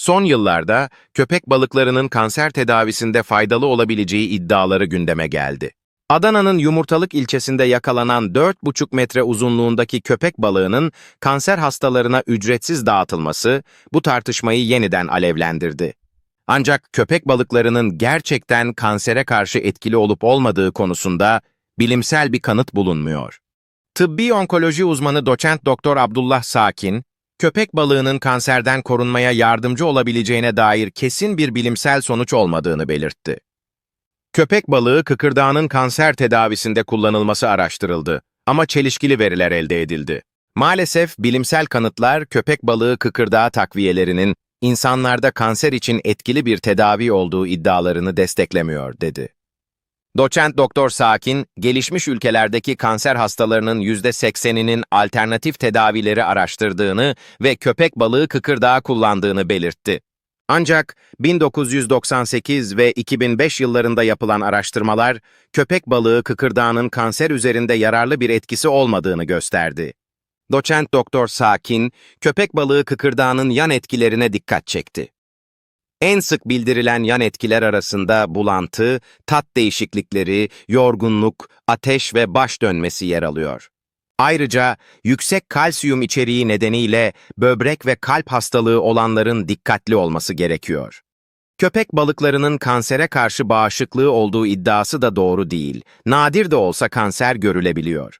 Son yıllarda köpek balıklarının kanser tedavisinde faydalı olabileceği iddiaları gündeme geldi. Adana'nın Yumurtalık ilçesinde yakalanan 4,5 metre uzunluğundaki köpek balığının kanser hastalarına ücretsiz dağıtılması bu tartışmayı yeniden alevlendirdi. Ancak köpek balıklarının gerçekten kansere karşı etkili olup olmadığı konusunda bilimsel bir kanıt bulunmuyor. Tıbbi onkoloji uzmanı doçent doktor Abdullah Sakin, köpek balığının kanserden korunmaya yardımcı olabileceğine dair kesin bir bilimsel sonuç olmadığını belirtti. Köpek balığı kıkırdağının kanser tedavisinde kullanılması araştırıldı ama çelişkili veriler elde edildi. Maalesef bilimsel kanıtlar köpek balığı kıkırdağı takviyelerinin insanlarda kanser için etkili bir tedavi olduğu iddialarını desteklemiyor, dedi. Doçent Doktor Sakin, gelişmiş ülkelerdeki kanser hastalarının %80'inin alternatif tedavileri araştırdığını ve köpek balığı kıkırdağı kullandığını belirtti. Ancak 1998 ve 2005 yıllarında yapılan araştırmalar, köpek balığı kıkırdağının kanser üzerinde yararlı bir etkisi olmadığını gösterdi. Doçent Doktor Sakin, köpek balığı kıkırdağının yan etkilerine dikkat çekti. En sık bildirilen yan etkiler arasında bulantı, tat değişiklikleri, yorgunluk, ateş ve baş dönmesi yer alıyor. Ayrıca yüksek kalsiyum içeriği nedeniyle böbrek ve kalp hastalığı olanların dikkatli olması gerekiyor. Köpek balıklarının kansere karşı bağışıklığı olduğu iddiası da doğru değil. Nadir de olsa kanser görülebiliyor.